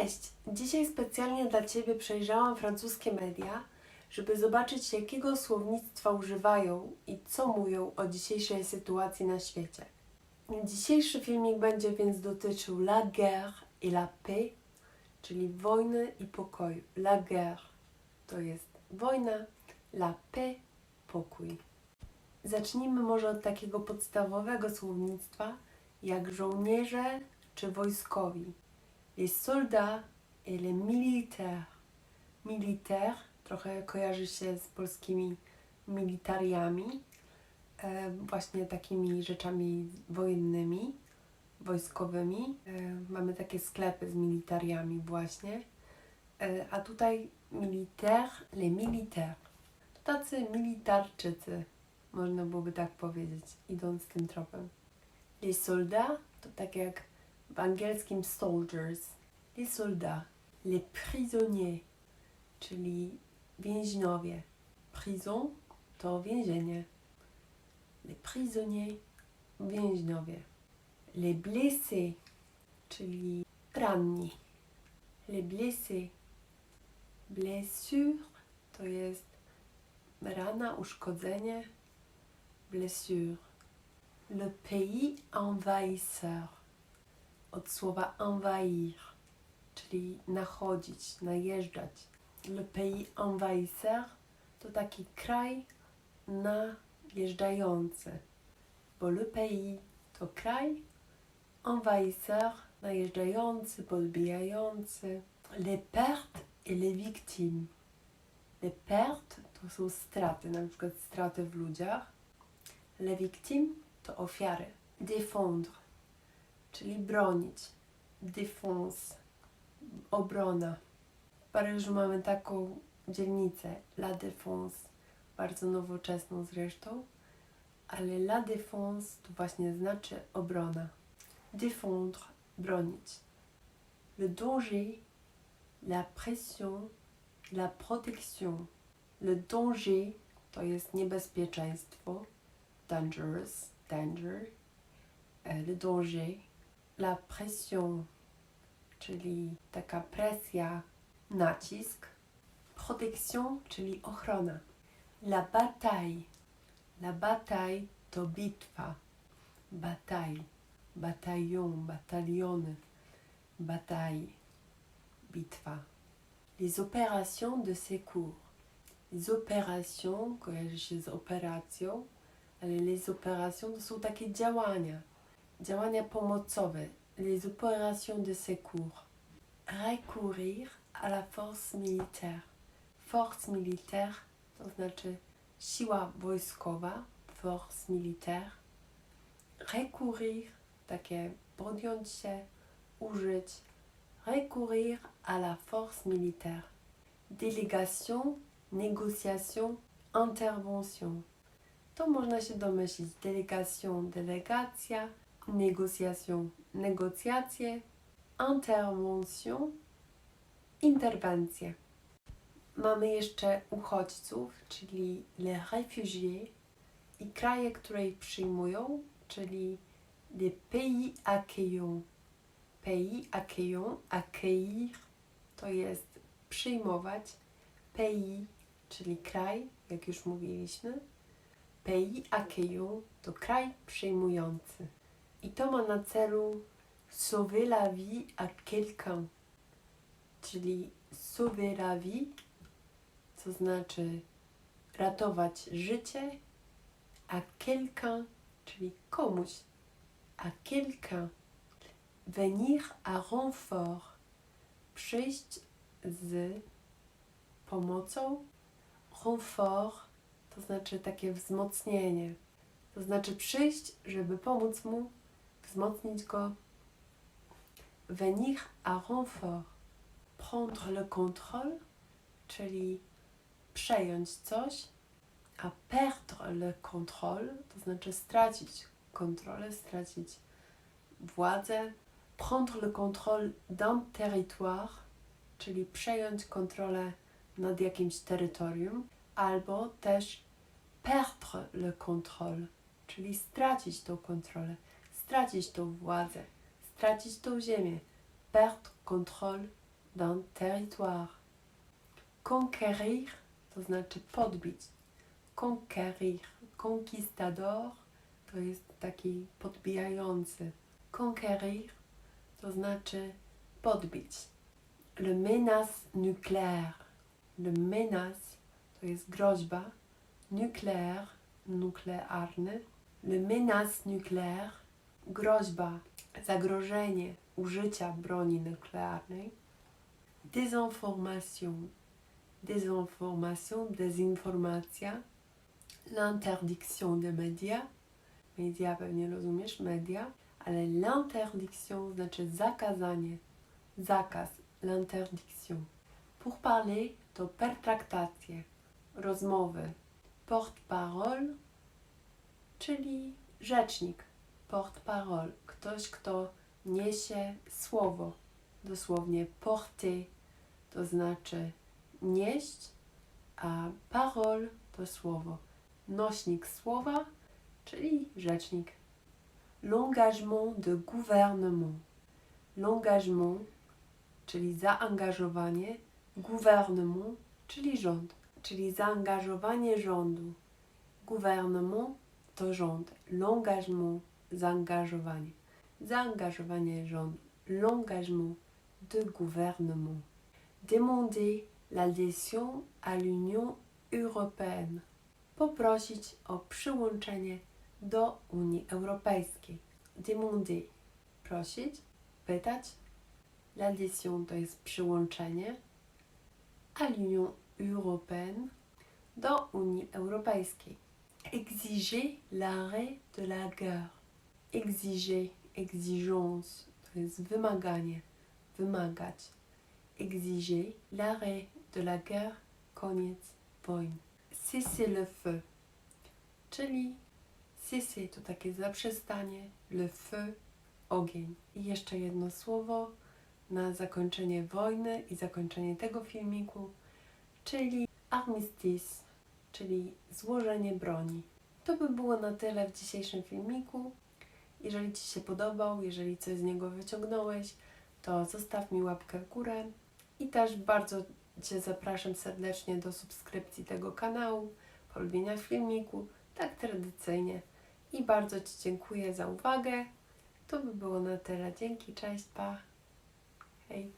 Cześć! Dzisiaj specjalnie dla Ciebie przejrzałam francuskie media, żeby zobaczyć, jakiego słownictwa używają i co mówią o dzisiejszej sytuacji na świecie. Dzisiejszy filmik będzie więc dotyczył la guerre et la paix, czyli wojny i pokoju. La guerre to jest wojna, la paix pokój. Zacznijmy może od takiego podstawowego słownictwa jak żołnierze czy wojskowi. Les soldats et les militaires. Militaire trochę kojarzy się z polskimi militariami, e, właśnie takimi rzeczami wojennymi, wojskowymi. E, mamy takie sklepy z militariami właśnie. E, a tutaj militaire, les militaires. To tacy militarczycy, można byłoby tak powiedzieć, idąc tym tropem. Les soldats to tak jak angielskim soldiers, les soldats, les prisonniers, czyli więźniowie. Prison to więzienie. Les prisonniers, więźniowie. Les blessés, czyli ranni. Les blessés. Blessure to jest rana, uszkodzenie. Blessure. Le pays envahisseur od słowa envahir, czyli nachodzić, najeżdżać. Le pays envahisseur to taki kraj najeżdżający, bo le pays to kraj, envahisseur najeżdżający, podbijający. Les pertes et les victimes. Les pertes to są straty, na przykład straty w ludziach. Les victimes to ofiary. Défendre czyli bronić. Défense, obrona. W Paryżu mamy taką dzielnicę, La Défense, bardzo nowoczesną zresztą, ale La Défense to właśnie znaczy obrona. Défendre, bronić. Le danger, la pression, la protection. Le danger to jest niebezpieczeństwo, dangerous, danger. E, Le danger la pression, czyli taka presja, nacisk. Protection, czyli ochrona. La bataille. La bataille to bitwa. Bataille. Bataillon, bataliony. Bataille. Bitwa. Les opérations de secours. Les opérations kojarzy z ale les opérations to są takie działania działania pomocowe, les opérations de secours. Recourir à la force militaire. Force militaire to znaczy siła wojskowa, force militaire. Recourir, takie podjąć się, użyć. Recourir à la force militaire. Délégation, négociation, intervention. To można się domyślić. Délégation, delegacja, négociation, negocjacje, intervention, interwencje. Mamy jeszcze uchodźców, czyli les réfugiés i kraje, które ich przyjmują, czyli les pays accueillants. Pays accueillants, accueillir to jest przyjmować, pays, czyli kraj, jak już mówiliśmy. Pays accueillant to kraj przyjmujący. I to ma na celu sauver la vie à quelqu'un. Czyli sauver la vie, co znaczy ratować życie, a quelqu'un, czyli komuś, a quelqu'un. Venir à renfort. Przyjść z pomocą. Renfort to znaczy takie wzmocnienie. To znaczy przyjść, żeby pomóc mu wzmocnić go. Venir à renfort. Prendre le contrôle, czyli przejąć coś, a perdre le contrôle, to znaczy stracić kontrolę, stracić władzę. Prendre le contrôle d'un territoire, czyli przejąć kontrolę nad jakimś terytorium, albo też perdre le contrôle, czyli stracić tą kontrolę stracić tą władzę, stracić tą ziemię. Perdre contrôle, d'un territoire. Conquérir to znaczy podbić. Conquérir, conquistador to jest taki podbijający. Conquérir to znaczy podbić. Le menace nucléaire. Le menace to jest groźba. Nucléaire, nuklearny. Le menace nucléaire, groźba, zagrożenie użycia broni nuklearnej. Désinformation. Désinformation, désinformacja. L'interdiction des médias. Media pewnie rozumiesz, media. Ale l'interdiction znaczy zakazanie. Zakaz, l'interdiction. Pour parler to pertraktacje, rozmowy. Porte-parole, czyli rzecznik. Porte-parole, ktoś, kto niesie słowo. Dosłownie porter to znaczy nieść, a parole to słowo. Nośnik słowa, czyli rzecznik. L'engagement de gouvernement. L'engagement, czyli zaangażowanie, gouvernement, czyli rząd, czyli zaangażowanie rządu. Gouvernement to rząd. L'engagement, zaangażowanie. Zaangażowanie rządu. L'engagement de gouvernement. Demander l'adhésion à l'Union européenne. Poprosić o przyłączenie do Unii Europejskiej. Demander. Prosić, pytać. L'adhésion to jest przyłączenie. À l'Union européenne. Do Unii Europejskiej. Exiger l'arrêt de la guerre. Exiger, exigence to jest wymaganie, wymagać. Exiger l'arrêt de la guerre, koniec wojny. Cesser le feu, czyli cesser to takie zaprzestanie, le feu, ogień. I jeszcze jedno słowo na zakończenie wojny i zakończenie tego filmiku, czyli armistice, czyli złożenie broni. To by było na tyle w dzisiejszym filmiku. Jeżeli Ci się podobał, jeżeli coś z niego wyciągnąłeś, to zostaw mi łapkę w górę i też bardzo Cię zapraszam serdecznie do subskrypcji tego kanału, polubienia filmiku, tak tradycyjnie. I bardzo Ci dziękuję za uwagę. To by było na tyle. Dzięki, cześć, pa. Hej.